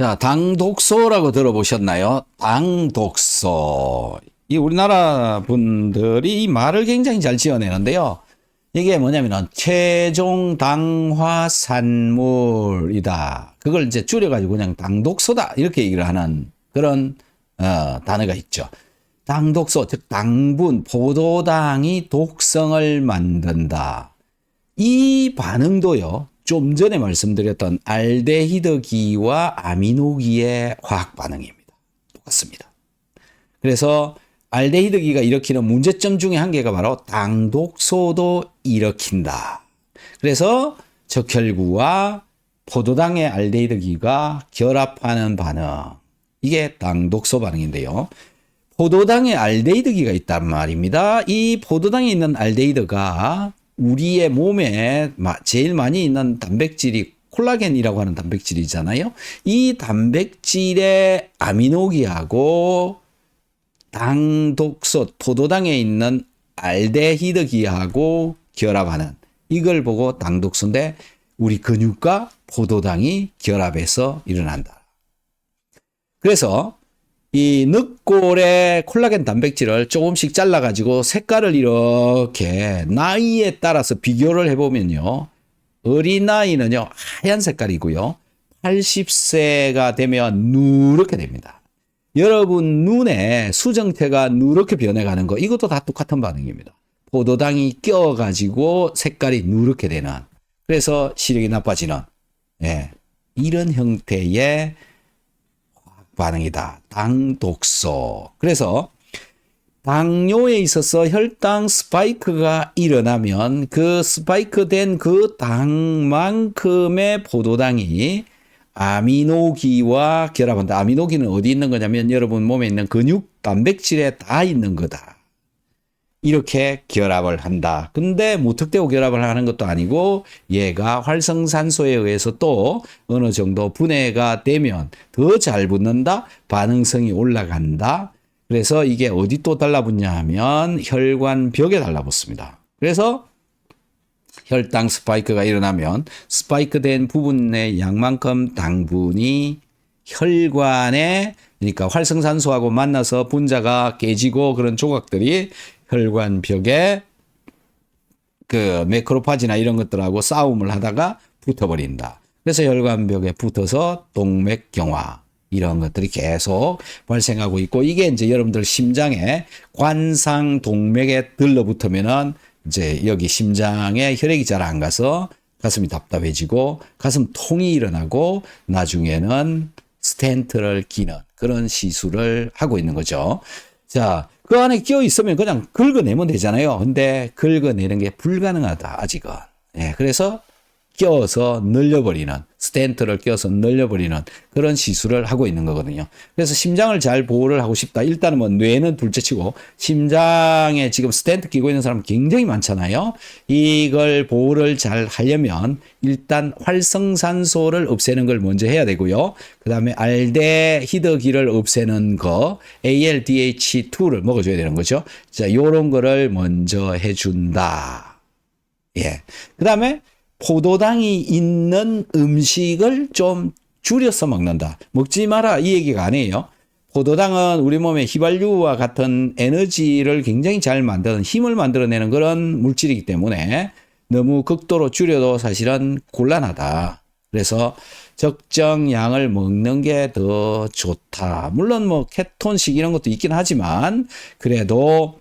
자, 당독소라고 들어보셨나요? 당독소. 이 우리나라 분들이 이 말을 굉장히 잘 지어내는데요. 이게 뭐냐면은 최종 당화 산물이다. 그걸 이제 줄여가지고 그냥 당독소다. 이렇게 얘기를 하는 그런 어, 단어가 있죠. 당독소, 즉 당분, 포도당이 독성을 만든다. 이 반응도요. 좀 전에 말씀드렸던 알데히드기와 아미노기의 화학 반응입니다. 똑같습니다. 그래서 알데히드기가 일으키는 문제점 중에 한 개가 바로 당독소도 일으킨다. 그래서 적혈구와 포도당의 알데히드기가 결합하는 반응. 이게 당독소 반응인데요. 포도당에 알데히드기가 있단 말입니다. 이 포도당에 있는 알데히드가 우리의 몸에 제일 많이 있는 단백질이 콜라겐이라고 하는 단백질이잖아요. 이 단백질의 아미노기하고 당 독소, 포도당에 있는 알데히드기하고 결합하는 이걸 보고 당 독소인데 우리 근육과 포도당이 결합해서 일어난다. 그래서 이 늑골의 콜라겐 단백질을 조금씩 잘라가지고 색깔을 이렇게 나이에 따라서 비교를 해보면요. 어린아이는요, 하얀 색깔이고요. 80세가 되면 누렇게 됩니다. 여러분 눈에 수정체가 누렇게 변해가는 거, 이것도 다 똑같은 반응입니다. 포도당이 껴가지고 색깔이 누렇게 되는, 그래서 시력이 나빠지는, 예, 이런 형태의 반응이다. 당 독소. 그래서 당뇨에 있어서 혈당 스파이크가 일어나면 그 스파이크 된 그 당만큼의 포도당이 아미노기와 결합한다. 아미노기는 어디 있는 거냐면 여러분 몸에 있는 근육 단백질에 다 있는 거다. 이렇게 결합을 한다. 근데 무턱대고 결합을 하는 것도 아니고 얘가 활성산소에 의해서 또 어느 정도 분해가 되면 더 잘 붙는다. 반응성이 올라간다. 그래서 이게 어디 또 달라붙냐 하면 혈관 벽에 달라붙습니다. 그래서 혈당 스파이크가 일어나면 스파이크 된 부분의 양만큼 당분이 혈관에 그러니까 활성산소하고 만나서 분자가 깨지고 그런 조각들이 혈관벽에 그 매크로파지나 이런 것들하고 싸움을 하다가 붙어버린다. 그래서 혈관벽에 붙어서 동맥경화 이런 것들이 계속 발생하고 있고 이게 이제 여러분들 심장에 관상 동맥에 들러붙으면은 이제 여기 심장에 혈액이 잘 안 가서 가슴이 답답해지고 가슴 통이 일어나고 나중에는 스텐트를 끼는 그런 시술을 하고 있는 거죠. 자, 그 안에 끼어 있으면 그냥 긁어내면 되잖아요. 근데 긁어내는 게 불가능하다, 아직은. 예, 그래서 껴서 늘려버리는 스텐트를 껴서 늘려버리는 그런 시술을 하고 있는 거거든요. 그래서 심장을 잘 보호를 하고 싶다. 일단은 뭐 뇌는 둘째치고 심장에 지금 스텐트 끼고 있는 사람 굉장히 많잖아요. 이걸 보호를 잘 하려면 일단 활성산소를 없애는 걸 먼저 해야 되고요. 그 다음에 알데히드기를 없애는 거 ALDH2를 먹어줘야 되는 거죠. 자, 요런 거를 먼저 해준다. 예. 그 다음에 포도당이 있는 음식을 좀 줄여서 먹는다. 먹지 마라 이 얘기가 아니에요. 포도당은 우리 몸에 휘발유와 같은 에너지를 굉장히 잘 만드는 힘을 만들어내는 그런 물질이기 때문에 너무 극도로 줄여도 사실은 곤란하다. 그래서 적정 양을 먹는 게 더 좋다. 물론 뭐 케톤식 이런 것도 있긴 하지만 그래도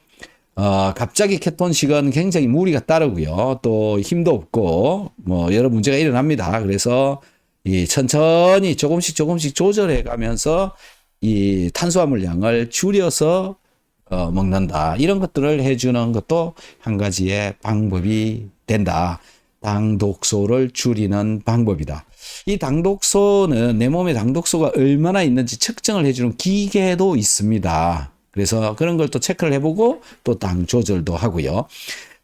어, 갑자기 케톤식은 굉장히 무리가 따르고요. 또 힘도 없고 뭐 여러 문제가 일어납니다. 그래서 이 천천히 조금씩 조금씩 조절해 가면서 이 탄수화물 양을 줄여서 어, 먹는다. 이런 것들을 해주는 것도 한 가지의 방법이 된다. 당독소를 줄이는 방법이다. 이 당독소는 내 몸에 당독소가 얼마나 있는지 측정을 해주는 기계도 있습니다. 그래서 그런 걸 또 체크를 해보고 또 당 조절도 하고요.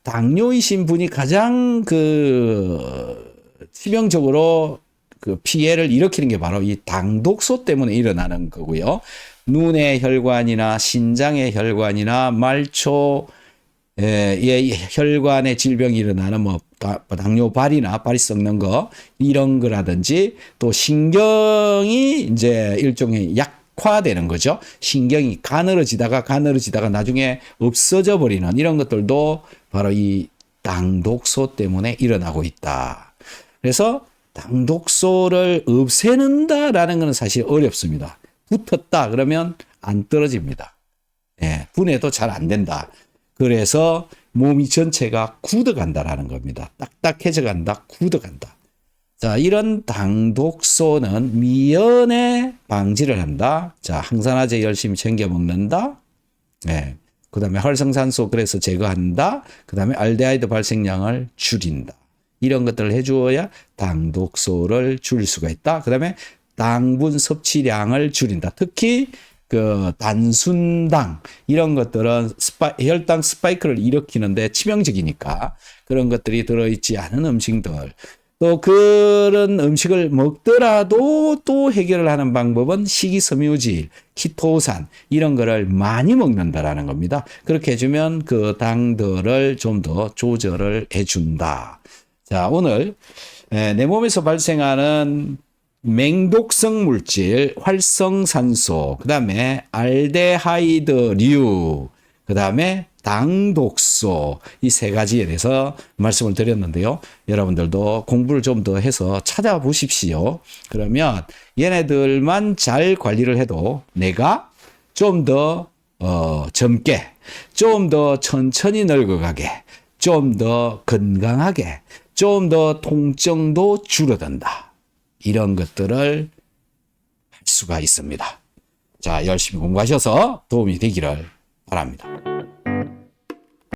당뇨이신 분이 가장 그 치명적으로 그 피해를 일으키는 게 바로 이 당독소 때문에 일어나는 거고요. 눈의 혈관이나 신장의 혈관이나 말초 예, 예, 혈관에 질병이 일어나는 뭐 다- 당뇨 발이나 발이 썩는 거 이런 거라든지 또 신경이 이제 일종의 약 화되는 거죠. 신경이 가늘어지다가 가늘어지다가 나중에 없어져 버리는 이런 것들도 바로 이 당독소 때문에 일어나고 있다. 그래서 당독소를 없애는다라는 것은 사실 어렵습니다. 붙었다 그러면 안 떨어집니다. 예, 분해도 잘 안 된다. 그래서 몸이 전체가 굳어간다라는 겁니다. 딱딱해져 간다, 굳어간다. 자, 이런 당독소는 미연에 방지를 한다. 자, 항산화제 열심히 챙겨 먹는다. 예. 그 다음에 활성산소 그래서 제거한다. 그 다음에 알데하이드 발생량을 줄인다. 이런 것들을 해주어야 당독소를 줄일 수가 있다. 그 다음에 당분 섭취량을 줄인다. 특히 그 단순당 이런 것들은 스파, 혈당 스파이크를 일으키는데 치명적이니까 그런 것들이 들어있지 않은 음식들 또 그런 음식을 먹더라도 또 해결을 하는 방법은 식이섬유질, 키토산 이런 거를 많이 먹는다라는 겁니다. 그렇게 해주면 그 당들을 좀 더 조절을 해준다. 자 오늘 에, 내 몸에서 발생하는 맹독성 물질, 활성산소, 그 다음에 알데하이드류, 그 다음에 당 독소 이 세 가지에 대해서 말씀을 드렸는데요. 여러분들도 공부를 좀 더 해서 찾아보십시오. 그러면 얘네들만 잘 관리를 해도 내가 좀더 어, 젊게, 좀 더 천천히 늙어가게, 좀 더 건강하게, 좀 더 통증도 줄어든다. 이런 것들을 할 수가 있습니다. 자, 열심히 공부하셔서 도움이 되기를 바랍니다.